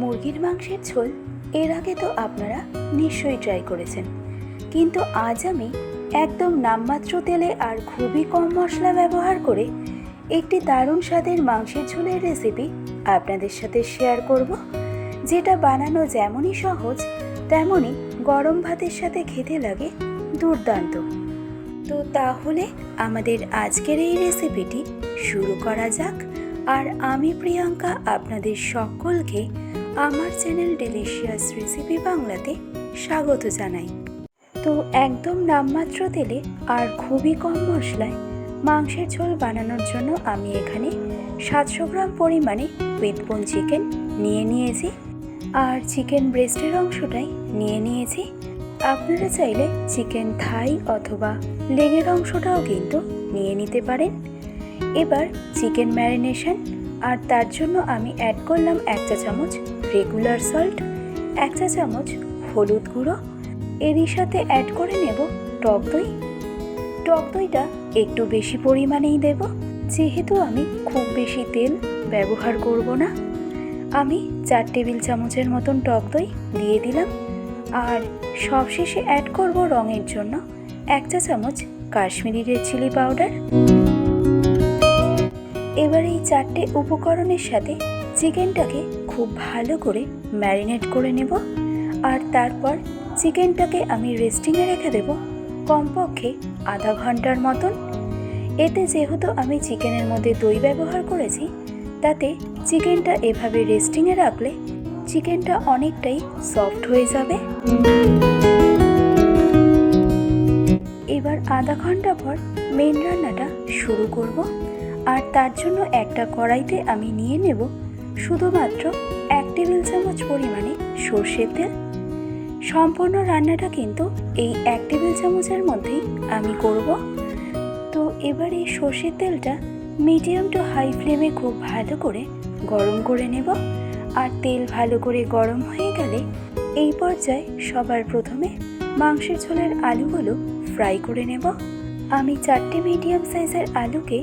মুরগির মাংসের ঝোল এর আগে তো আপনারা নিশ্চয়ই ট্রাই করেছেন। কিন্তু আজ আমি একদম নামমাত্র তেলে আর খুবই কম মশলা ব্যবহার করে একটি দারুণ স্বাদের মাংসের ঝোলের রেসিপি আপনাদের সাথে শেয়ার করব, যেটা বানানো যেমনই সহজ, তেমনই গরম ভাতের সাথে খেতে লাগে দুর্দান্ত। তো তাহলে আমাদের আজকের এই রেসিপিটি শুরু করা যাক, আর আমি প্রিয়াঙ্কা আপনাদের সকলকে আমার চ্যানেল ডেলিশিয়াস রেসিপি বাংলাতে স্বাগত জানাই। তো একদম নামমাত্র তেলে আর খুবই কম মশলায় মাংসের ঝোল বানানোর জন্য আমি এখানে সাতশো গ্রাম পরিমাণে উইথবোন চিকেন নিয়ে নিয়েছি আর চিকেন ব্রেস্টের অংশটাই নিয়ে নিয়েছি। আপনারা চাইলে চিকেন থাই অথবা লেগের অংশটাও কিন্তু নিয়ে নিতে পারেন। এবার চিকেন ম্যারিনেশন আর তার জন্য আমি অ্যাড করলাম এক চা চামচ রেগুলার সল্ট এক চা চামচ হলুদ গুঁড়ো। এরই সাথে অ্যাড করে নেব টক দই। টক দইটা একটু বেশি পরিমাণেই দেব। যেহেতু আমি খুব বেশি তেল ব্যবহার করব না, আমি চার টেবিল চামচের মতন টক দই দিয়ে দিলাম। আর সবশেষে অ্যাড করব রঙের জন্য এক চা চামচ কাশ্মীরি রেড চিলি পাউডার এবার এই চারটে উপকরণের সাথে চিকেনটাকে খুব ভালো করে ম্যারিনেট করে নেব। আর তারপর চিকেনটাকে আমি রেস্টিংয়ে রেখে দেব কমপক্ষে আধা ঘণ্টার মতন। এতে যেহেতু আমি চিকেনের মধ্যে দই ব্যবহার করেছি, তাতে চিকেনটা এভাবে রেস্টিংয়ে রাখলে চিকেনটা অনেকটাই সফট হয়ে যাবে। এবার আধা ঘণ্টা পর মেন রান্নাটা শুরু করব। আর তার জন্য একটা কড়াইতে আমি নিয়ে নেব শুধুমাত্র এক টেবিল চামচ পরিমাণে সর্ষের তেল। সম্পূর্ণ রান্নাটা কিন্তু এই এক টেবিল চামচের মধ্যেই আমি করব। তো এবার এই সর্ষের তেলটা মিডিয়াম টু হাই ফ্লেমে খুব ভালো করে গরম করে নেব। আর তেল ভালো করে গরম হয়ে গেলে এই পর্যায়ে সবার প্রথমে মাংসের ঝোলের আলুগুলো ফ্রাই করে নেব। আমি চারটে মিডিয়াম সাইজের আলুকে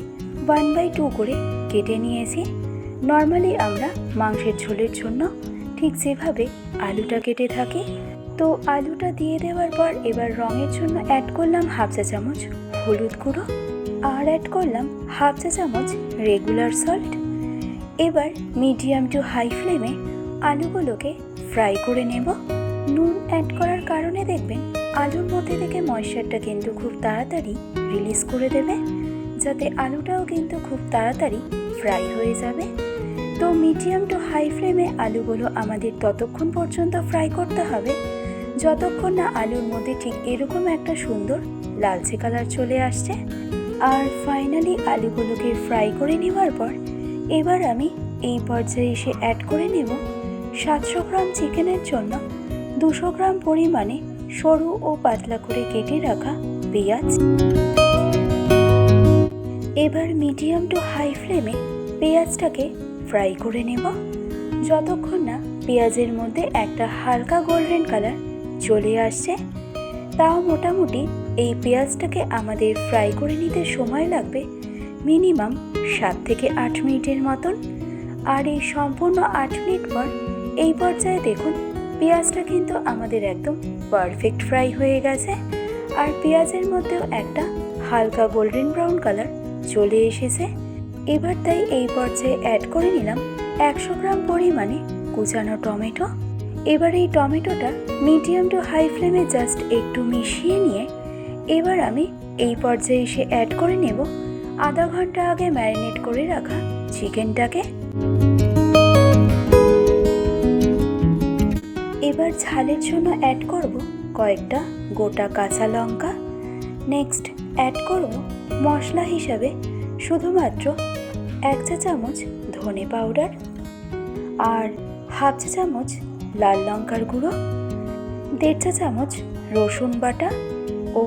ওয়ান বাই টু করে কেটে নিয়েছি। নর্মালি আমরা মাংসের ঝোলের জন্য ঠিক যেভাবে আলুটা কেটে থাকি। তো আলুটা দিয়ে দেওয়ার পর এবার রঙের জন্য অ্যাড করলাম হাফ চা চামচ হলুদ গুঁড়ো আর অ্যাড করলাম হাফ চা চামচ রেগুলার সল্ট এবার মিডিয়াম টু হাই ফ্লেমে আলুগুলোকে ফ্রাই করে নেব। নুন অ্যাড করার কারণে দেখবেন আলুর মধ্যে থেকে ময়শ্চারটা কিন্তু খুব তাড়াতাড়ি রিলিজ করে দেবে। যাতে আলুটাও কিন্তু খুব তাড়াতাড়ি ফ্রাই হয়ে যাবে। তো মিডিয়াম টু হাই ফ্লেমে আলুগুলো আমাদের ততক্ষণ পর্যন্ত ফ্রাই করতে হবে। যতক্ষণ না আলুর মধ্যে ঠিক এরকম একটা সুন্দর লালচে কালার চলে আসছে। আর ফাইনালি আলুগুলোকে ফ্রাই করে নেওয়ার পর এবার আমি এই পর্যায়ে এসে অ্যাড করে নেব সাতশো গ্রাম চিকেনের জন্য দুশো গ্রাম পরিমাণে সরু ও পাতলা করে কেটে রাখা পেঁয়াজ। এবার মিডিয়াম টু হাই ফ্লেমে পেঁয়াজটাকে ফ্রাই করে নেব। যতক্ষণ না পেঁয়াজের মধ্যে একটা হালকা গোল্ডেন কালার চলে আসছে, তাও মোটামুটি এই পেঁয়াজটাকে আমাদের ফ্রাই করে নিতে সময় লাগবে মিনিমাম সাত থেকে আট মিনিটের মতন। আর এই সম্পূর্ণ আট মিনিট পর এই পর্যায়ে দেখুন, পেঁয়াজটা কিন্তু আমাদের একদম পারফেক্ট ফ্রাই হয়ে গেছে। আর পেঁয়াজের মধ্যেও একটা হালকা গোল্ডেন ব্রাউন কালার চলে এসেছে। এবার তাই এই পর্যায়ে অ্যাড করে নিলাম একশো গ্রাম পরিমাণে কুচানো টমেটো। এবার এই টমেটোটা মিডিয়াম টু হাই ফ্লেমে জাস্ট একটু মিশিয়ে নিয়ে এবার আমি এই পর্যায়ে এসে অ্যাড করে নেব আধা ঘণ্টা আগে ম্যারিনেট করে রাখা চিকেনটাকে এবার ঝালের জন্য অ্যাড করব কয়েকটা গোটা কাঁচা লঙ্কা। নেক্সট অ্যাড করব মশলা হিসাবে শুধুমাত্র এক চা চামচ ধনে পাউডার আর হাফ চা চামচ লাল লঙ্কার গুঁড়ো, দেড় চা চামচ রসুন বাটা ও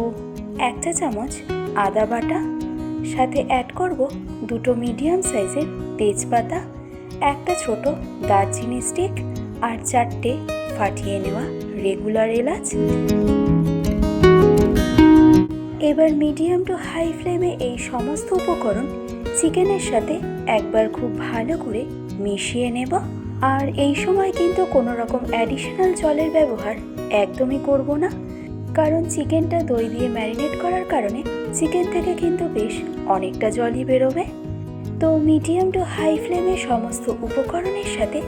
এক চা চামচ আদা বাটা। সাথে অ্যাড করব দুটো মিডিয়াম সাইজের তেজপাতা, একটা ছোট দারচিনি স্টিক আর চারটে ফাটিয়ে নেওয়া রেগুলার এলাচ। এবার মিডিয়াম টু হাই ফ্লেমে এই সমস্ত উপকরণ চিকেনের সাথে একবার খুব ভালো করে মিশিয়ে নেব। আর এই সময় কিন্তু কোনো রকম অ্যাডিশনাল জলের ব্যবহার একদমই করব না। কারণ চিকেনটা দই দিয়ে ম্যারিনেট করার কারণে চিকেন থেকে কিন্তু বেশ অনেকটা জলই বেরোবে। তো মিডিয়াম টু হাই ফ্লেমে সমস্ত উপকরণের সাথে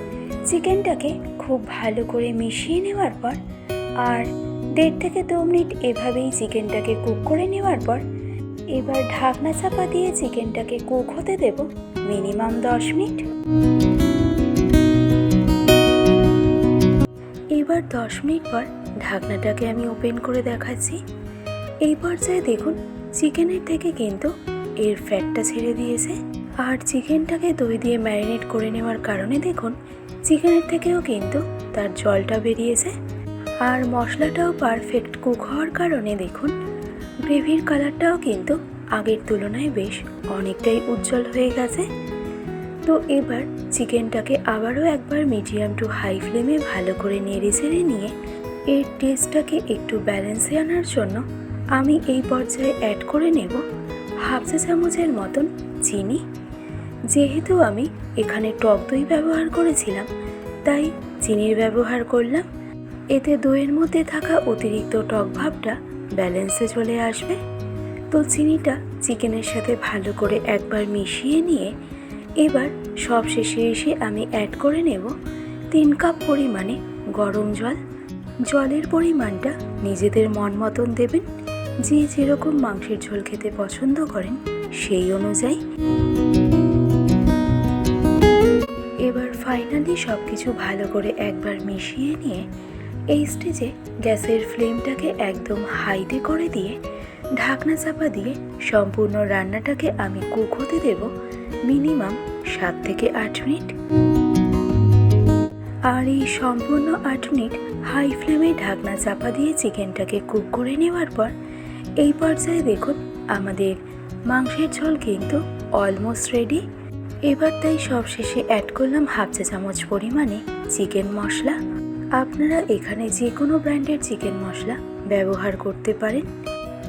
চিকেনটাকে খুব ভালো করে মিশিয়ে নেওয়ার পর আর দেড় থেকে দু মিনিট এভাবেই চিকেনটাকে কুক করে নেওয়ার পর এবার ঢাকনা চাপা দিয়ে চিকেনটাকে কুক হতে দেব মিনিমাম দশ মিনিট। এবার দশ মিনিট পর ঢাকনাটাকে আমি ওপেন করে দেখাচ্ছি। এই পর্যায়ে দেখুন, চিকেনের থেকে কিন্তু এর ফ্যাটটা ছেড়ে দিয়েছে। আর চিকেনটাকে দই দিয়ে ম্যারিনেট করে নেওয়ার কারণে দেখুন, চিকেনের থেকেও কিন্তু তার জলটা বেরিয়েছে। আর মশলাটাও পারফেক্ট কুক হওয়ার কারণে দেখুন, গ্রেভির কালারটাও কিন্তু আগের তুলনায় বেশ অনেকটাই উজ্জ্বল হয়ে গেছে। তো এবার চিকেনটাকে আবারও একবার মিডিয়াম টু হাই ফ্লেমে ভালো করে নেড়ে চেড়ে নিয়ে এর টেস্টটাকে একটু ব্যালেন্সে আনার জন্য আমি এই পর্যায়ে অ্যাড করে নেব হাফ চা চামচের মতন চিনি। যেহেতু আমি এখানে টক দই ব্যবহার করেছিলাম, তাই চিনির ব্যবহার করলাম। এতে দইয়ের মধ্যে থাকা অতিরিক্ত টক ভাবটা ব্যালেন্সে চলে আসবে। তো চিনিটা চিকেনের সাথে ভালো করে একবার মিশিয়ে নিয়ে এবার সব শেষে এসে আমি অ্যাড করে নেব তিন কাপ পরিমাণে গরম জল। জলের পরিমাণটা নিজেদের মন মতন দেবেন, যে যেরকম মাংসের ঝোল খেতে পছন্দ করেন সেই অনুযায়ী। এবার ফাইনালি সব কিছু ভালো করে একবার মিশিয়ে নিয়ে এই স্টেজে গ্যাসের ফ্লেমটাকে একদম হাইতে করে দিয়ে ঢাকনা চাপা দিয়ে সম্পূর্ণ রান্নাটাকে আমি কুক হতে দেব মিনিমাম সাত থেকে আট মিনিট। আর এই সম্পূর্ণ আট মিনিট হাই ফ্লেমে ঢাকনা চাপা দিয়ে চিকেনটাকে কুক করে নেওয়ার পর এই পর্যায়ে দেখুন আমাদের মাংসের ঝোল কিন্তু অলমোস্ট রেডি এবার তাই সব শেষে অ্যাড করলাম হাফ চা চামচ পরিমাণে চিকেন মশলা। আপনারা এখানে যে কোনো ব্র্যান্ডের চিকেন মশলা ব্যবহার করতে পারেন।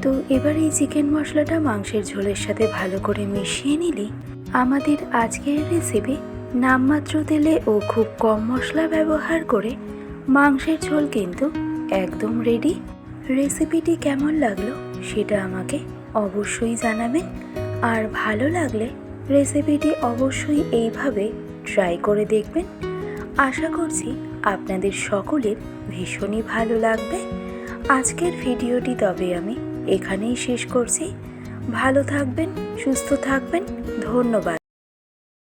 তো এবার এই চিকেন মশলাটা মাংসের ঝোলের সাথে ভালো করে মিশিয়ে নিলেই আমাদের আজকের রেসিপি নামমাত্র তেলে ও খুব কম মশলা ব্যবহার করে মাংসের ঝোল কিন্তু একদম রেডি রেসিপিটি কেমন লাগল সেটা আমাকে অবশ্যই জানাবেন। আর ভালো লাগলে রেসিপিটি অবশ্যই এইভাবে ট্রাই করে দেখবেন। আশা করছি আপনাদের সকলের ভীষণই ভালো লাগবে। আজকের ভিডিওটি তবে আমি এখানেই শেষ করছি। ভালো থাকবেন, সুস্থ থাকবেন। ধন্যবাদ।